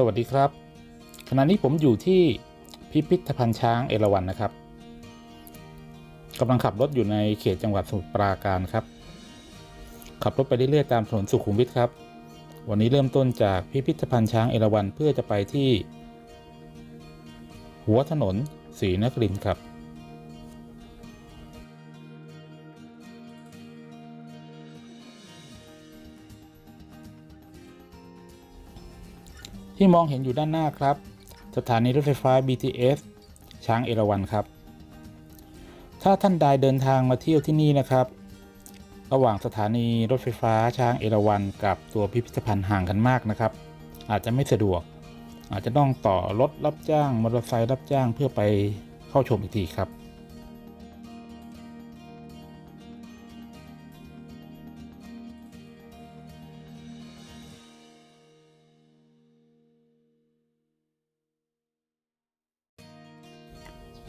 สวัสดีครับ ขณะนี้ผมอยู่ที่พิพิธภัณฑ์ช้างเอราวัณนะครับกำลังขับรถอยู่ในเขตจังหวัดสมุทรปราการครับ ขับรถไปเรื่อยๆตามถนนสุขุมวิทครับ วันนี้เริ่มต้นจากพิพิธภัณฑ์ช้างเอราวัณเพื่อจะไปที่ หัวถนนศรีนครินทร์ครับ ที่มองเห็นอยู่ด้านหน้าครับ สถานีรถไฟฟ้า BTS ช้างเอราวัณครับ ถ้าท่านใดเดินทางมาเที่ยวที่นี่นะครับ ระหว่างสถานีรถไฟฟ้าช้างเอราวัณกับตัวพิพิธภัณฑ์ห่างกันมากนะครับ อาจจะไม่สะดวก อาจจะต้องต่อรถรับจ้างมอเตอร์ไซค์รับจ้างเพื่อไปเข้าชมอีกทีครับ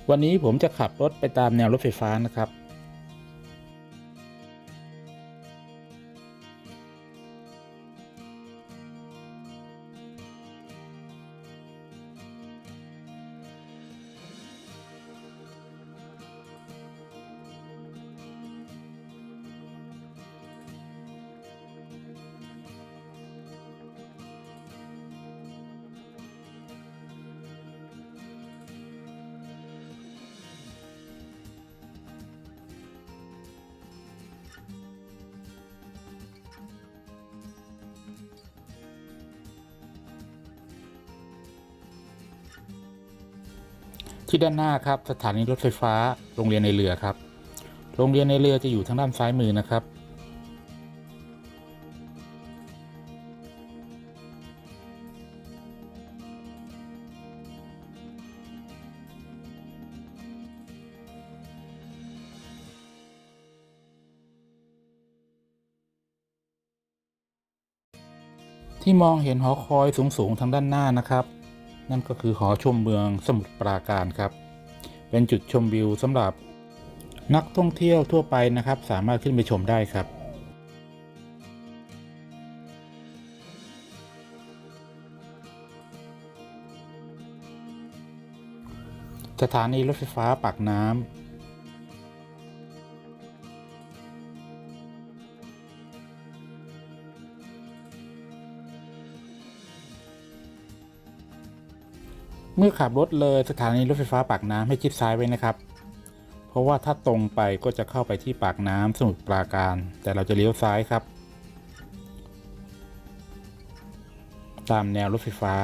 วันนี้ผมจะขับรถไปตามแนวรถไฟฟ้านะครับ ที่ด้านหน้าครับสถานีรถไฟฟ้าโรงเรียนในเรือครับ โรงเรียนในเรือจะอยู่ทางด้านซ้ายมือนะครับ ที่มองเห็นหอคอยสูงๆทางด้านหน้านะครับ นั่นก็คือหอชมเมืองสมุทรปราการครับ เป็นจุดชมวิวสำหรับนักท่องเที่ยวทั่วไปนะครับ สามารถขึ้นไปชมได้ครับ สถานีรถไฟฟ้าปากน้ำ เมื่อขับรถเลยสถานีรถไฟฟ้าปากน้ำให้ชิดซ้ายไว้นะครับ เพราะว่าถ้าตรงไปก็จะเข้าไปที่ปากน้ำสมุทรปราการ แต่เราจะเลี้ยวซ้ายครับ ตามแนวรถไฟฟ้า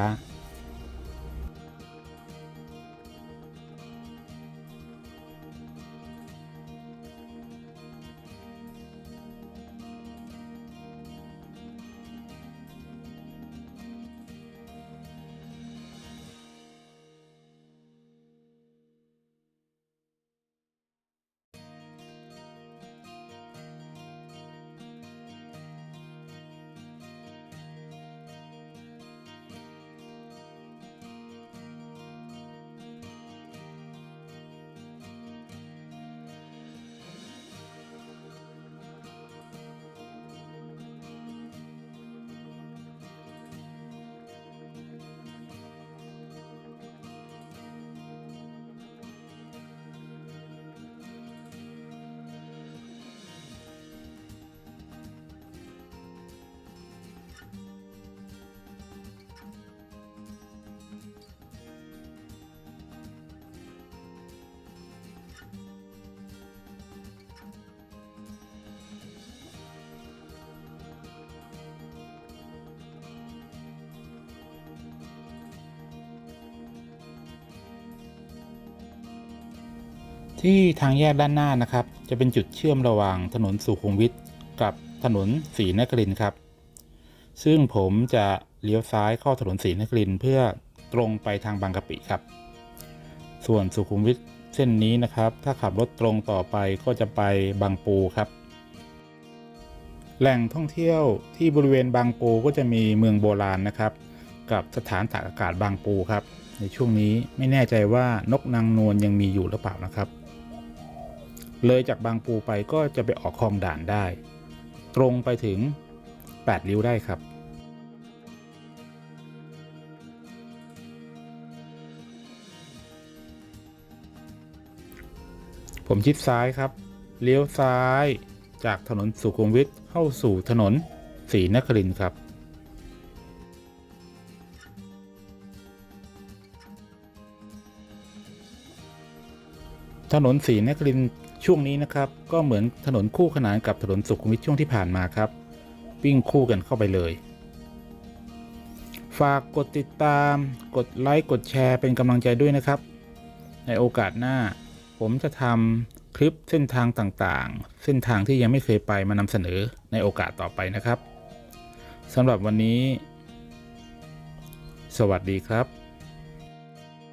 ที่ทางแยกด้านหน้านะครับ จะเป็นจุดเชื่อมระหว่างถนนสุขุมวิทกับถนนศรีนครินครับ ซึ่งผมจะเลี้ยวซ้ายเข้าถนนศรีนครินเพื่อตรงไปทางบางกะปิครับ ส่วนสุขุมวิทเส้นนี้นะครับ ถ้าขับรถตรงต่อไปก็จะไปบางปูครับ แหล่งท่องเที่ยวที่บริเวณบางปูก็จะมีเมืองโบราณนะครับ กับสถานตากอากาศบางปูครับ ในช่วงนี้ไม่แน่ใจว่านกนางนวลยังมีอยู่หรือเปล่านะครับ เลยจากบางปูไปก็จะไปออกคลองด่านได้ ตรงไปถึง 8 ริ้วได้ครับ ผมชิดซ้ายครับ เลี้ยวซ้ายจากถนนสุขุมวิทเข้าสู่ถนนศรีนครินครับ ถนนศรีนคริน ช่วงนี้นะครับก็เหมือนถนนคู่ขนานกับถนนสุขุมวิทช่วงที่ผ่านมาครับ วิ่งคู่กันเข้าไปเลย ฝากกดติดตาม กดไลค์กดแชร์เป็นกำลังใจด้วยนะครับ ในโอกาสหน้า ผมจะทำคลิปเส้นทางต่างๆ เส้นทางที่ยังไม่เคยไปมานำเสนอในโอกาสต่อไปนะครับสำหรับวันนี้ สวัสดีครับ